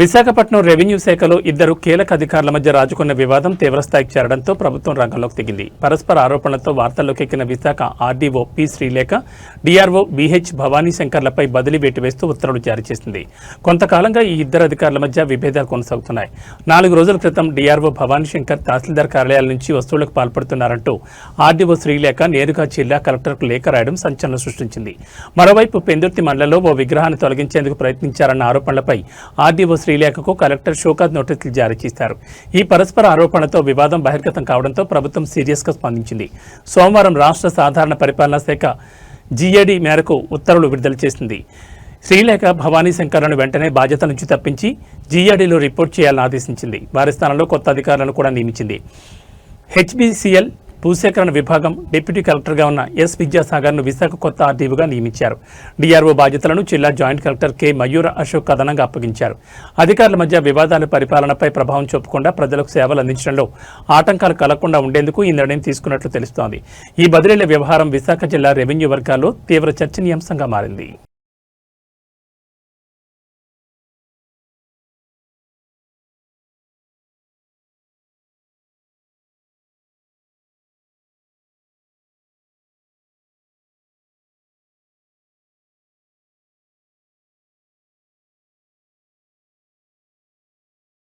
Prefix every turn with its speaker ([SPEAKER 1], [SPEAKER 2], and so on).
[SPEAKER 1] Visakhapatnam revenue శాఖలో ఇద్దరు కీలక అధికారుల మధ్య రాజుకున్న వివాదం తీవ్రస్థాయికి చేరడంతో ప్రభుత్వం రంగంలోకి దిగింది పరస్పర ఆరోపణలతో వార్తల్లోకి ఎక్కిన Visakha RDO P Srilekha DRO BH Bhavani శంకర్లపై బదిలీ వేటు వేస్తూ ఉత్తర్వులు జారీ చేసింది. కొంతకాలంగా ఈ ఇద్దరు అధికారుల మధ్య విభేదాలు కొనసాగుతున్నాయి. నాలుగు రోజుల క్రితం డిఆర్ఓ భవానీ శంకర్ తహసీల్దార్ కార్యాలయాల నుంచి వస్తువులకు పాల్పడుతున్నారంటూ ఆర్డీఓ శ్రీలేఖ నేరుగా జిల్లా కలెక్టర్కు లేఖ రాయడం సంచలనం సృష్టించింది. మరోవైపు పెందుర్తి మండలంలో ఓ విగ్రహాన్ని తొలగించేందుకు ప్రయత్నించారన్న ఆరోపణలపై ఆర్డీఓ శ్రీలేఖకు కలెక్టర్ షోకాజ్ నోటీసులు జారీ చేశారు. ఈ పరస్పర ఆరోపణలతో వివాదం బహిర్గతం కావడంతో ప్రభుత్వం సీరియస్గా స్పందించింది. సోమవారం రాష్ట్ర సాధారణ పరిపాలనా శాఖ జీఏడీ మేరకు ఉత్తర్వులు విడుదల చేసింది. శ్రీలేఖ భవానీ శంకర్లను వెంటనే బాధ్యత నుంచి తప్పించి జీఆర్డీలో రిపోర్ట్ చేయాలని ఆదేశించింది. వారి స్థానంలో కొత్త అధికారులను కూడా నియమించింది. హెచ్బీసీఎల్ భూసేకరణ విభాగం డిప్యూటీ కలెక్టర్గా ఉన్న ఎస్ విద్యాసాగర్ను విశాఖ కొత్త ఆర్డీఓగా నియమించారు. డిఆర్ఓ బాధ్యతలను జిల్లా joint collector K. Mayura Ashok కథనంగా అప్పగించారు. అధికారుల మధ్య వివాదాల పరిపాలనపై ప్రభావం చూపకుండా ప్రజలకు సేవలు అందించడంలో ఆటంకాలు కలగకుండా ఉండేందుకు ఈ నిర్ణయం తీసుకున్నట్లు తెలుస్తోంది. ఈ బదిలీల వ్యవహారం విశాఖ జిల్లా రెవెన్యూ వర్గాల్లో తీవ్ర చర్చనీయాంశంగా మారింది.